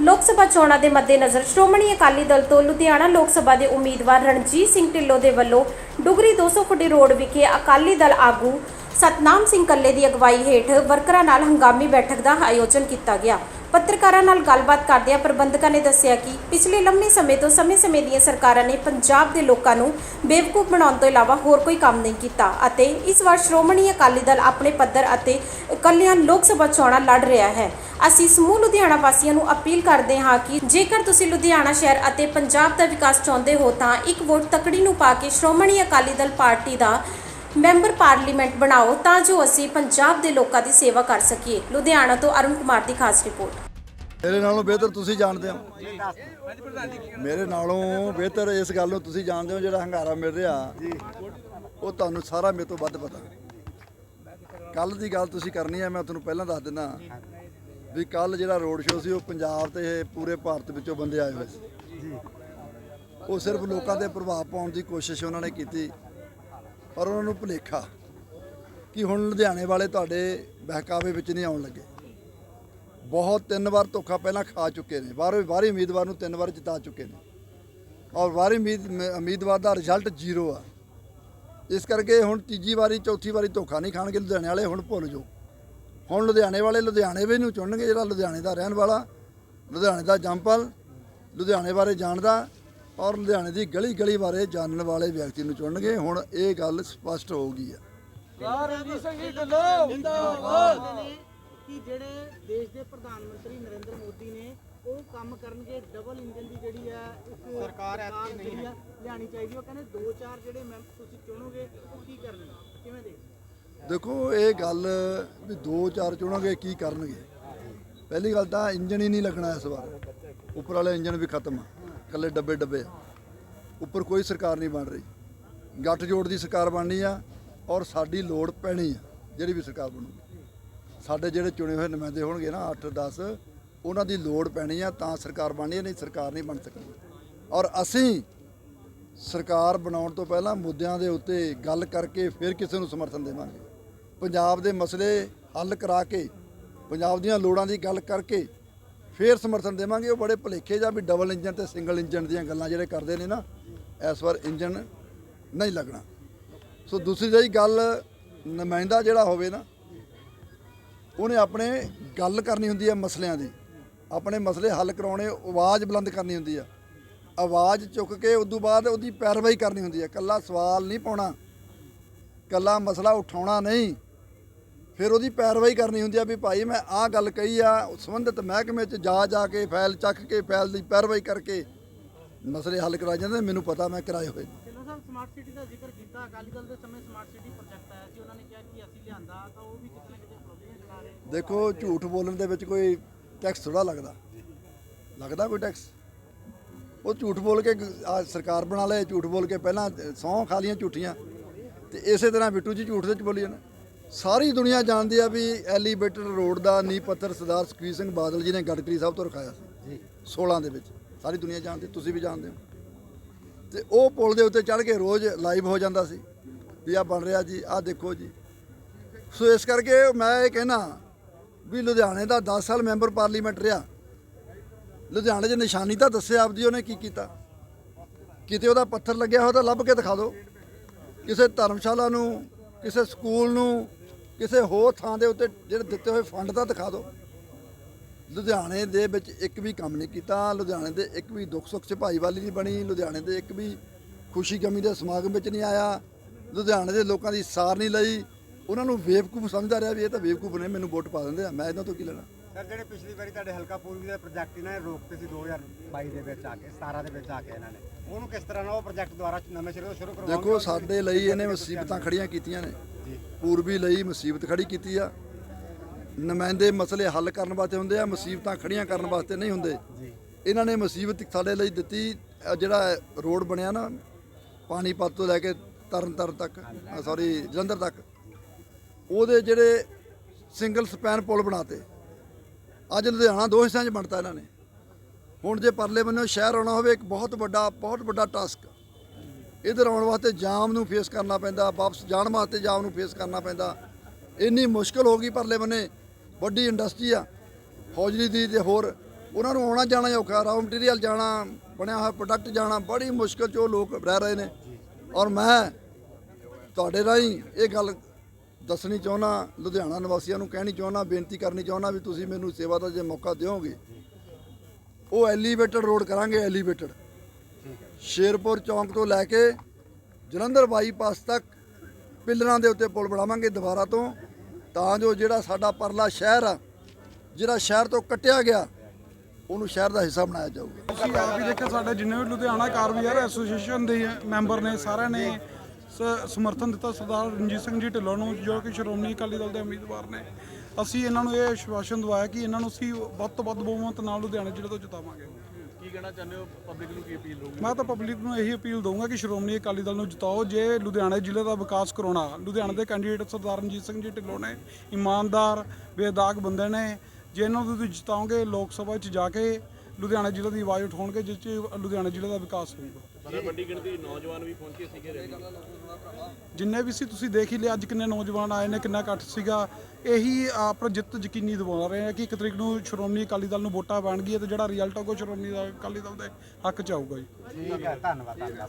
ਲੋਕ ਸਭਾ ਚੋਣਾਂ ਦੇ ਮੱਦੇਨਜ਼ਰ ਸ਼੍ਰੋਮਣੀ ਅਕਾਲੀ ਦਲ ਤੋਂ ਲੁਧਿਆਣਾ ਲੋਕ ਸਭਾ ਦੇ ਉਮੀਦਵਾਰ ਰਣਜੀਤ ਸਿੰਘ ਢਿੱਲੋਂ ਦੇ ਵੱਲੋਂ ਡੁਗਰੀ 200 ਫੁੱਟੀ ਰੋਡ ਵਿਖੇ ਅਕਾਲੀ ਦਲ ਆਗੂ ਸਤਨਾਮ ਸਿੰਘ ਕੱਲੇ ਦੀ ਅਗਵਾਈ ਹੇਠ ਵਰਕਰਾਂ ਨਾਲ ਹੰਗਾਮੀ ਬੈਠਕ ਦਾ ਆਯੋਜਨ ਕੀਤਾ ਗਿਆ। ਪੱਤਰਕਾਰਾਂ ਨਾਲ ਗੱਲਬਾਤ ਕਰਦਿਆਂ ਪ੍ਰਬੰਧਕਾਂ ਨੇ ਦੱਸਿਆ ਕਿ ਪਿਛਲੇ ਲੰਮੇ ਸਮੇਂ ਤੋਂ ਸਮੇਂ-ਸਮੇਂ ਦੀਆਂ ਸਰਕਾਰਾਂ ਨੇ ਪੰਜਾਬ ਦੇ ਲੋਕਾਂ ਨੂੰ ਬੇਵਕੂਫ ਬਣਾਉਣ ਤੋਂ ਇਲਾਵਾ ਹੋਰ ਕੋਈ ਕੰਮ ਨਹੀਂ ਕੀਤਾ ਅਤੇ ਇਸ ਵਾਰ ਸ਼੍ਰੋਮਣੀ ਅਕਾਲੀ ਦਲ ਆਪਣੇ ਪੱਧਰ ਅਤੇ ਇਕੱਲਿਆਂ ਲੋਕ ਸਭਾ ਚੋਣਾਂ ਲੜ ਰਿਹਾ ਹੈ। ਅਸੀਂ ਸਮੂਹ ਲੁਧਿਆਣਾ ਵਾਸੀਆਂ ਨੂੰ ਅਪੀਲ ਕਰਦੇ ਹਾਂ ਕਿ ਜੇਕਰ ਤੁਸੀਂ ਲੁਧਿਆਣਾ ਸ਼ਹਿਰ ਅਤੇ ਪੰਜਾਬ ਦਾ ਵਿਕਾਸ ਚਾਹੁੰਦੇ ਹੋ ਤਾਂ ਇੱਕ ਵੋਟ ਤਕੜੀ ਨੂੰ ਪਾ ਕੇ ਸ਼੍ਰੋਮਣੀ ਅਕਾਲੀ ਦਲ ਪਾਰਟੀ ਦਾ ਮੈਂਬਰ ਪਾਰਲੀਮੈਂਟ ਬਣਾਓ ਤਾਂ ਜੋ ਅਸੀਂ ਪੰਜਾਬ ਦੇ ਲੋਕਾਂ ਦੀ ਸੇਵਾ ਕਰ ਸਕੀਏ। ਲੁਧਿਆਣਾ ਤੋਂ ਅਰੁਣ ਕੁਮਾਰ ਦੀ ਖਾਸ ਰਿਪੋਰਟ। ਮੇਰੇ ਨਾਲੋਂ ਬਿਹਤਰ ਤੁਸੀਂ ਜਾਣਦੇ ਹੋ। ਮੇਰੇ ਨਾਲੋਂ ਬਿਹਤਰ ਇਸ ਗੱਲ ਨੂੰ ਤੁਸੀਂ ਜਾਣਦੇ ਹੋ, ਜਿਹੜਾ ਹੰਗਾਰਾ ਮਿਲ ਰਿਹਾ। ਉਹ ਤੁਹਾਨੂੰ ਸਾਰਾ ਮੇਰੇ ਤੋਂ ਵੱਧ ਪਤਾ। ਕੱਲ ਦੀ ਗੱਲ ਤੁਸੀਂ ਕਰਨੀ ਹੈ, ਮੈਂ ਤੁਹਾਨੂੰ ਪਹਿਲਾਂ ਦੱਸ ਦਿੰਦਾ। ਵੀ ਕੱਲ ਜਿਹੜਾ ਰੋਡ ਸ਼ੋਅ ਸੀ, ਉਹ ਪੰਜਾਬ ਤੇ ਪੂਰੇ ਭਾਰਤ ਵਿੱਚੋਂ ਬੰਦੇ ਆਏ ਹੋਏ ਸੀ। ਉਹ ਸਿਰਫ ਲੋਕਾਂ ਤੇ ਪ੍ਰਭਾਵ ਪਾਉਣ ਦੀ ਕੋਸ਼ਿਸ਼ ਉਹਨਾਂ ਨੇ ਕੀਤੀ। ਪਰ ਉਹਨਾਂ ਨੂੰ ਭੁਲੇਖਾ ਕਿ ਹੁਣ ਲੁਧਿਆਣੇ ਵਾਲੇ ਤੁਹਾਡੇ ਬਹਿਕਾਵੇ ਵਿੱਚ ਨਹੀਂ ਆਉਣ ਲੱਗੇ। ਬਹੁਤ ਤਿੰਨ ਵਾਰ ਧੋਖਾ ਪਹਿਲਾਂ ਖਾ ਚੁੱਕੇ ਨੇ ਬਾਹਰੋਂ ਬਾਹਰੀ ਉਮੀਦਵਾਰ ਨੂੰ ਤਿੰਨ ਵਾਰ ਜਿਤਾ ਚੁੱਕੇ ਨੇ। ਔਰ ਬਾਹਰੀ ਉਮੀਦ ਉਮੀਦਵਾਰ ਦਾ ਰਿਜ਼ਲਟ ਜ਼ੀਰੋ ਆ। ਇਸ ਕਰਕੇ ਹੁਣ ਤੀਜੀ ਵਾਰੀ, ਚੌਥੀ ਵਾਰੀ ਧੋਖਾ ਨਹੀਂ ਖਾਣਗੇ ਲੁਧਿਆਣੇ ਵਾਲੇ, ਹੁਣ ਭੁੱਲ ਜਾਓ। ਹੁਣ ਲੁਧਿਆਣੇ ਵਾਲੇ ਲੁਧਿਆਣੇ ਵੀ ਨੂੰ ਚੁਣਨਗੇ ਜਿਹੜਾ ਲੁਧਿਆਣੇ ਦਾ ਰਹਿਣ ਵਾਲਾ, ਲੁਧਿਆਣੇ ਦਾ ਜੰਪਲ ਲੁਧਿਆਣੇ ਬਾਰੇ ਜਾਣਦਾ ਔਰ ਲੁਧਿਆਣੇ ਦੀ ਗਲੀ ਗਲੀ ਬਾਰੇ ਜਾਣਨ ਵਾਲੇ ਵਿਅਕਤੀ ਨੂੰ ਚੁਣਨਗੇ। ਹੁਣ ਇਹ ਗੱਲ ਸਪਸ਼ਟ ਹੋ ਗਈ ਆ ਕਹਿੰਦੇ ਨੇ ਕਿ ਜਿਹੜੇ ਦੇਸ਼ ਦੇ ਪ੍ਰਧਾਨ ਮੰਤਰੀ ਨਰਿੰਦਰ ਮੋਦੀ ਨੇ ਉਹ ਕੰਮ ਕਰਨਗੇ ਡਬਲ ਇੰਜਨ ਦੀ ਜਿਹੜੀ ਹੈ ਇੱਕ ਸਰਕਾਰ ਐਤਕੀ ਨਹੀਂ ਹੈ। ਲਿਆਣੀ ਚਾਹੀਦੀ ਉਹ ਕਹਿੰਦੇ ਦੋ ਚਾਰ ਜਿਹੜੇ ਮੈਂਬਰ ਤੁਸੀਂ ਚੁਣੋਗੇ ਉਹ ਕੀ ਕਰਨਗੇ? ਕਿਵੇਂ ਦੇ ਦੇਖੋ ਇਹ ਗੱਲ ਵੀ ਦੋ ਚਾਰ ਚੁਣੋਗੇ ਕੀ ਕਰਨਗੇ? ਪਹਿਲੀ ਗੱਲ ਤਾਂ ਇੰਜਨ ਹੀ ਨਹੀਂ ਲੱਗਣਾ ਇਸ ਵਾਰ। ਉੱਪਰ ਵਾਲੇ ਇੰਜਨ ਵੀ ਖਤਮ ਆ। ਇਕੱਲੇ ਡੱਬੇ ਡੱਬੇ। ਆ ਉੱਪਰ ਕੋਈ ਸਰਕਾਰ ਨਹੀਂ ਬਣ ਰਹੀ। ਗੱਠ ਜੋੜ ਦੀ ਸਰਕਾਰ ਬਣਨੀ ਆ ਔਰ ਸਾਡੀ ਲੋੜ ਪੈਣੀ ਆ, ਜਿਹੜੀ ਵੀ ਸਰਕਾਰ ਬਣੂਗੀ। ਸਾਡੇ ਜਿਹੜੇ ਚੁਣੇ ਹੋਏ ਨੁਮਾਇੰਦੇ ਹੋਣਗੇ ਨਾ 8 10 ਉਹਨਾਂ ਦੀ ਲੋੜ ਪੈਣੀ ਆ, ਤਾਂ ਸਰਕਾਰ ਬਣਨੀ ਨਹੀਂ ਸਰਕਾਰ ਨਹੀਂ ਬਣ ਸਕਦੀ। ਔਰ ਅਸੀਂ ਸਰਕਾਰ ਬਣਾਉਣ ਤੋਂ ਪਹਿਲਾਂ ਮੁੱਦਿਆਂ ਦੇ ਉੱਤੇ ਗੱਲ ਕਰਕੇ ਫਿਰ ਕਿਸੇ ਨੂੰ ਸਮਰਥਨ ਦੇਵਾਂਗੇ। ਪੰਜਾਬ ਦੇ ਮਸਲੇ ਹੱਲ ਕਰਾ ਕੇ, ਪੰਜਾਬ ਦੀਆਂ ਲੋੜਾਂ ਦੀ ਗੱਲ ਕਰਕੇ ਫਿਰ ਸਮਰਥਨ ਦੇਵਾਂਗੇ। ਉਹ ਬੜੇ ਭੁਲੇਖੇ ਜਾਂ ਵੀ ਡਬਲ ਇੰਜਨ ਤੇ ਸਿੰਗਲ ਇੰਜਨ ਦੀਆਂ ਗੱਲਾਂ ਜਿਹੜੇ ਕਰਦੇ ਨੇ ਨਾ, ਇਸ ਵਾਰ ਇੰਜਨ ਨਹੀਂ ਲੱਗਣਾ। ਸੋ ਦੂਸਰੀ ਜਿਹੀ ਗੱਲ, ਨੁਮਾਇੰਦਾ ਜਿਹੜਾ ਹੋਵੇ ਨਾ, ਉਹਨੇ ਆਪਣੇ ਗੱਲ ਕਰਨੀ ਹੁੰਦੀ ਹੈ ਮਸਲਿਆਂ ਦੀ। ਆਪਣੇ ਮਸਲੇ ਹੱਲ ਕਰਾਉਣੇ, ਆਵਾਜ਼ ਬੁਲੰਦ ਕਰਨੀ ਹੁੰਦੀ ਆ। ਆਵਾਜ਼ ਚੁੱਕ ਕੇ ਉਦੋਂ ਬਾਅਦ ਉਹਦੀ ਪੈਰਵਾਈ ਕਰਨੀ ਹੁੰਦੀ ਹੈ ਕੱਲਾ ਸਵਾਲ ਨਹੀਂ ਪਾਉਣਾ ਕੱਲਾ ਮਸਲਾ ਉਠਾਉਣਾ ਨਹੀਂ। ਫਿਰ ਉਹਦੀ ਪੈਰਵਾਈ ਕਰਨੀ ਹੁੰਦੀ ਆ ਵੀ ਭਾਈ ਮੈਂ ਆਹ ਗੱਲ ਕਹੀ ਆ ਸੰਬੰਧਿਤ ਮਹਿਕਮੇ 'ਚ ਜਾ ਜਾ ਕੇ ਫਾਈਲ ਚੱਕ ਕੇ ਫਾਈਲ ਦੀ ਪੈਰਵਾਈ ਕਰਕੇ ਮਸਲੇ ਹੱਲ ਕਰਾਏ ਜਾਂਦੇ ਮੈਨੂੰ ਪਤਾ ਮੈਂ ਕਰਾਏ ਹੋਏ। ਨੇ। ਢਿੱਲੋਂ ਸਾਹਿਬ ਸਮਾਰਟ ਸਿਟੀ ਦਾ ਜ਼ਿਕਰ ਕੀਤਾ? ਅਕਾਲੀ ਦਲ ਦੇ ਸਮੇਂ ਸਮਾਰਟ ਸਿਟੀ ਪ੍ਰੋਜੈਕਟ ਆਇਆ ਸੀ ਉਹਨਾਂ ਨੇ ਕਿਹਾ ਕਿ ਅਸੀਂ ਲਿਆਂਦਾ ਤਾਂ ਉਹ ਵੀ ਕਿਤੇ ਨਾ ਕਿਤੇ ਪ੍ਰੋਬਲਮ ਚਲਾ ਰਹੇ ਦੇਖੋ ਝੂਠ ਬੋਲਣ ਦੇ ਵਿੱਚ ਕੋਈ ਟੈਕਸ ਥੋੜਾ ਲੱਗਦਾ। ਲੱਗਦਾ ਕੋਈ ਟੈਕਸ ਉਹ ਝੂਠ ਬੋਲ ਕੇ ਆ ਸਰਕਾਰ ਬਣਾ ਲਏ ਝੂਠ ਬੋਲ ਕੇ ਪਹਿਲਾਂ ਸੌਂ ਖਾ ਲੀਆਂ ਝੂਠੀਆਂ ਤੇ ਇਸੇ ਤਰ੍ਹਾਂ ਬਿੱਟੂ ਜੀ ਝੂਠ ਦੇ ਚ ਬੋਲੀ ਜਾਣਾ ਸਾਰੀ ਦੁਨੀਆ ਜਾਣਦੀ ਆ ਵੀ ਐਲੀਵੇਟਰ ਰੋਡ ਦਾ ਨੀਂਹ ਪੱਥਰ ਸਰਦਾਰ ਸੁਖਬੀਰ ਸਿੰਘ ਬਾਦਲ ਜੀ ਨੇ ਗੜਕਰੀ ਸਾਹਿਬ ਤੋਂ ਰਖਾਇਆ ਸੀ। ਜੀ। 16 ਦੇ ਵਿੱਚ। ਸਾਰੀ ਦੁਨੀਆ ਜਾਣਦੀ ਤੁਸੀਂ ਵੀ ਜਾਣਦੇ ਹੋ। ਤੇ ਉਹ ਪੁਲ ਦੇ ਉੱਤੇ ਚੜ੍ਹ ਕੇ ਰੋਜ਼ ਲਾਈਵ ਹੋ ਜਾਂਦਾ ਸੀ ਵੀ ਆ ਬਣ ਰਿਹਾ ਜੀ ਆ ਦੇਖੋ ਜੀ। ਸੋ ਇਸ ਕਰਕੇ ਮੈਂ ਇਹ ਕਹਿਣਾ ਵੀ ਲੁਧਿਆਣੇ ਦਾ 10 ਸਾਲ ਮੈਂਬਰ ਪਾਰਲੀਮੈਂਟ ਰਿਹਾ। ਲੁਧਿਆਣੇ 'ਚ ਨਿਸ਼ਾਨੀ ਤਾਂ ਦੱਸਿਆ ਆਪਦੀ ਉਹਨੇ ਕੀ ਕੀਤਾ। ਕਿਤੇ ਉਹਦਾ ਪੱਥਰ ਲੱਗਿਆ ਹੋਇਆ ਤਾਂ ਲੱਭ ਕੇ ਦਿਖਾ ਦਿਓ। ਕਿਸੇ ਧਰਮਸ਼ਾਲਾ ਨੂੰ ਕਿਸੇ ਸਕੂਲ ਨੂੰ ਕਿਸੇ ਹੋਰ ਥਾਂ ਦੇ ਉੱਤੇ ਜਿਹੜੇ ਦਿੱਤੇ ਹੋਏ ਫੰਡ ਤਾਂ ਦਿਖਾ ਦਿਓ। ਲੁਧਿਆਣੇ ਦੇ ਵਿੱਚ ਇੱਕ ਵੀ ਕੰਮ ਨਹੀਂ ਕੀਤਾ ਲੁਧਿਆਣੇ ਦੇ ਇੱਕ ਵੀ ਦੁੱਖ ਸੁੱਖ 'ਚ ਭਾਈਵਾਲੀ ਨਹੀਂ ਬਣੀ ਲੁਧਿਆਣੇ ਦੇ ਇੱਕ ਵੀ ਖੁਸ਼ੀ ਗਮੀ ਦੇ ਸਮਾਗਮ ਵਿੱਚ ਨਹੀਂ ਆਇਆ ਲੁਧਿਆਣੇ ਦੇ ਲੋਕਾਂ ਦੀ ਸਾਰ ਨਹੀਂ ਲਈ। ਉਹਨਾਂ ਨੂੰ ਬੇਵਕੂਫ ਸਮਝਦਾ ਰਿਹਾ ਵੀ ਇਹ ਤਾਂ ਬੇਵਕੂਫ ਨੇ ਮੈਨੂੰ ਵੋਟ ਪਾ ਦਿੰਦੇ ਆ ਮੈਂ ਇਹਨਾਂ ਤੋਂ ਕੀ ਲੈਣਾ? ਸਰ ਜਿਹੜੇ ਪਿਛਲੀ ਵਾਰੀ ਤੁਹਾਡੇ ਹਲਕਾ ਪੂਰਬੀ ਦੇ ਪ੍ਰੋਜੈਕਟ ਇਹਨਾਂ ਨੇ ਰੋਕਤੇ ਸੀ 2022 ਦੇ ਵਿੱਚ ਆ ਕੇ 17 ਦੇ ਵਿੱਚ ਆ ਕੇ ਇਹਨਾਂ ਨੇ ਉਹਨੂੰ ਕਿਸ ਤਰ੍ਹਾਂ ਨਾਲ ਉਹ ਪ੍ਰੋਜੈਕਟ ਦੁਬਾਰਾ ਨਵੇਂ ਸਿਰੇ ਤੋਂ ਸ਼ੁਰੂ ਕਰਵਾਉਣਗੇ ਦੇਖੋ ਸਾਡੇ ਲਈ ਇਹਨੇ ਮੁਸੀਬਤਾਂ ਖੜੀਆਂ ਕੀਤੀਆਂ ਨੇ। ਪੂਰਬੀ ਲਈ ਮੁਸੀਬਤ ਖੜੀ ਕੀਤੀ ਆ। ਨੁਮਾਇੰਦੇ ਮਸਲੇ ਹੱਲ ਕਰਨ ਵਾਸਤੇ ਹੁੰਦੇ ਆ ਮੁਸੀਬਤਾਂ ਖੜੀਆਂ ਕਰਨ ਵਾਸਤੇ ਨਹੀਂ ਹੁੰਦੇ। ਇਹਨਾਂ ਨੇ ਮੁਸੀਬਤ ਸਾਡੇ ਲਈ ਦਿੱਤੀ ਜਿਹੜਾ ਰੋਡ ਬਣਿਆ ਨਾ ਪਾਣੀਪਤ ਤੋਂ ਲੈ ਕੇ ਤਰਨਤਾਰਨ ਤੱਕ ਸੌਰੀ ਜਲੰਧਰ ਤੱਕ ਉਹਦੇ ਜਿਹੜੇ ਸਿੰਗਲ ਸਪੈਨ ਪੁਲ ਬਣਾਤੇ। ਅੱਜ ਲੁਧਿਆਣਾ ਦੋ ਹਿੱਸਿਆਂ 'ਚ ਬਣਤਾ ਇਹਨਾਂ ਨੇ। ਹੁਣ ਜੇ ਪਰਲੇ ਬੰਨੋਂ ਸ਼ਹਿਰ ਆਉਣਾ ਹੋਵੇ ਇੱਕ ਬਹੁਤ ਵੱਡਾ ਬਹੁਤ ਵੱਡਾ ਟਾਸਕ ਇਧਰ ਆਉਣ ਵਾਸਤੇ ਜਾਮ ਨੂੰ ਫੇਸ ਕਰਨਾ ਪੈਂਦਾ, ਵਾਪਸ ਜਾਣ ਵਾਸਤੇ ਜਾਮ ਨੂੰ ਫੇਸ ਕਰਨਾ ਪੈਂਦਾ। ਇੰਨੀ ਮੁਸ਼ਕਲ ਹੋ ਗਈ ਪਰਲੇ ਬੰਨੇ, ਵੱਡੀ ਇੰਡਸਟਰੀ ਆ, ਫੌਜਰੀ ਦੀ ਤੇ ਹੋਰ। ਉਹਨਾਂ ਨੂੰ ਆਉਣਾ ਜਾਣਾ ਔਖਾ ਰਾਅ ਮਟੀਰੀਅਲ ਜਾਣਾ, ਬਣਿਆ ਹੋਇਆ ਪ੍ਰੋਡਕਟ ਜਾਣਾ, ਬੜੀ ਮੁਸ਼ਕਲ 'ਚ ਉਹ ਲੋਕ ਰਹਿ ਰਹੇ ਨੇ। ਔਰ ਮੈਂ ਤੁਹਾਡੇ ਰਾਹੀਂ ਇਹ ਗੱਲ ਦੱਸਣੀ ਚਾਹੁੰਦਾ, ਲੁਧਿਆਣਾ ਨਿਵਾਸੀਆਂ ਨੂੰ ਕਹਿਣੀ ਚਾਹੁੰਦਾ, ਬੇਨਤੀ ਕਰਨੀ ਚਾਹੁੰਦਾ ਵੀ ਤੁਸੀਂ ਮੈਨੂੰ ਸੇਵਾ ਦਾ ਜੇ ਮੌਕਾ ਦਿਓਗੇ, ਉਹ ਐਲੀਵੇਟਡ ਰੋਡ ਕਰਾਂਗੇ ਐਲੀਵੇਟਡ ਸ਼ੇਰਪੁਰ ਚੌਂਕ ਤੋਂ ਲੈ ਕੇ ਜਲੰਧਰ ਬਾਈਪਾਸ ਤੱਕ ਪਿੱਲਰਾਂ ਦੇ ਉੱਤੇ ਪੁਲ ਬਣਾਵਾਂਗੇ ਦੁਬਾਰਾ ਤੋਂ। ਤਾਂ ਜੋ ਜਿਹੜਾ ਸਾਡਾ ਪਰਲਾ ਸ਼ਹਿਰ ਆ, ਜਿਹੜਾ ਸ਼ਹਿਰ ਤੋਂ ਕੱਟਿਆ ਗਿਆ, ਉਹਨੂੰ ਸ਼ਹਿਰ ਦਾ ਹਿੱਸਾ ਬਣਾਇਆ ਜਾਊਗਾ। ਤੁਸੀਂ ਆਪ ਹੀ ਦੇਖਿਆ, ਸਾਡੇ ਜਿੰਨੇ ਵੀ ਲੁਧਿਆਣਾ ਕਾਰ ਵੀਆਰ ਐਸੋਸੀਏਸ਼ਨ ਦੇ ਮੈਂਬਰ ਨੇ, ਸਾਰਿਆਂ ਨੇ ਸ- ਸਮਰਥਨ ਦਿੱਤਾ। ਸਰਦਾਰ ਰਣਜੀਤ ਸਿੰਘ ਜੀ ਢਿੱਲੋਂ ਨੂੰ, ਜੋ ਕਿ ਸ਼੍ਰੋਮਣੀ ਅਕਾਲੀ ਦਲ ਦੇ ਉਮੀਦਵਾਰ ਨੇ। ਅਸੀਂ ਇਹਨਾਂ ਨੂੰ ਇਹ ਆਸ਼ਵਾਸਨ ਦਵਾਇਆ ਕਿ ਇਹਨਾਂ ਨੂੰ ਅਸੀਂ ਵੱਧ ਤੋਂ ਵੱਧ ਬਹੁਮਤ ਨਾਲ ਲੁਧਿਆਣਾ ਜ਼ਿਲ੍ਹੇ ਤੋਂ ਜਿਤਾਵਾਂਗੇ। ਕੀ ਕਹਿਣਾ ਚਾਹੁੰਦੇ ਹੋ? ਪਬਲਿਕ ਨੂੰ ਕੀ ਅਪੀਲ ਹੋਊਗੀ? ਮੈਂ ਤਾਂ ਪਬਲਿਕ ਨੂੰ ਇਹੀ ਅਪੀਲ ਦਊਂਗਾ ਕਿ ਸ਼੍ਰੋਮਣੀ ਅਕਾਲੀ ਦਲ ਨੂੰ ਜਿਤਾਓ। ਜੇ ਲੁਧਿਆਣਾ ਜ਼ਿਲ੍ਹੇ ਦਾ ਵਿਕਾਸ ਕਰਾਉਣਾ, ਲੁਧਿਆਣਾ ਦੇ ਕੈਂਡੀਡੇਟ ਸਰਦਾਰ ਰਣਜੀਤ ਸਿੰਘ ਜੀ ਢਿੱਲੋਂ ਨੇ, ਇਮਾਨਦਾਰ, ਬੇਦਾਗ ਬੰਦੇ ਨੇ, ਜੇ ਇਹਨਾਂ ਨੂੰ ਤੁਸੀਂ ਜਿਤਾਓਗੇ ਲੋਕ ਸਭਾ 'ਚ ਜਾ ਕੇ, ਲੁਧਿਆਣਾ ਜ਼ਿਲ੍ਹੇ ਦੀ ਆਵਾਜ਼ ਉਠਾਉਣਗੇ, ਜਿਸ 'ਚ ਲੁਧਿਆਣਾ ਜ਼ਿਲ੍ਹੇ ਦਾ ਵਿਕਾਸ ਹੋਊਗਾ। ਬੜਾ ਵੱਡੀ ਗਿਣਤੀ ਨੌਜਵਾਨ ਵੀ ਪਹੁੰਚੇ ਸੀਗੇ ਰੈਲੀ ਜਿੰਨੇ ਵੀ ਸੀ ਤੁਸੀਂ ਦੇਖ ਹੀ ਲਿਆ ਅੱਜ ਕਿੰਨੇ ਨੌਜਵਾਨ ਆਏ ਨੇ ਕਿੰਨਾ ਇਕੱਠ ਸੀਗਾ। ਇਹੀ ਆਪਣਾ ਜਿੱਤ ਯਕੀਨੀ ਦਿਵਾ ਰਹੇ ਆ ਕਿ ਇੱਕ ਤਰੀਕ ਨੂੰ ਸ਼੍ਰੋਮਣੀ ਅਕਾਲੀ ਦਲ ਨੂੰ ਵੋਟਾਂ ਪੈਣਗੀਆਂ ਤੇ ਜਿਹੜਾ ਰਿਜ਼ਲਟ ਆਊਗਾ ਸ਼੍ਰੋਮਣੀ ਅਕਾਲੀ ਦਲ ਦੇ ਹੱਕ 'ਚ ਆਊਗਾ ਜੀ। ਠੀਕ ਹੈ ਧੰਨਵਾਦ ਧੰਨਵਾਦ।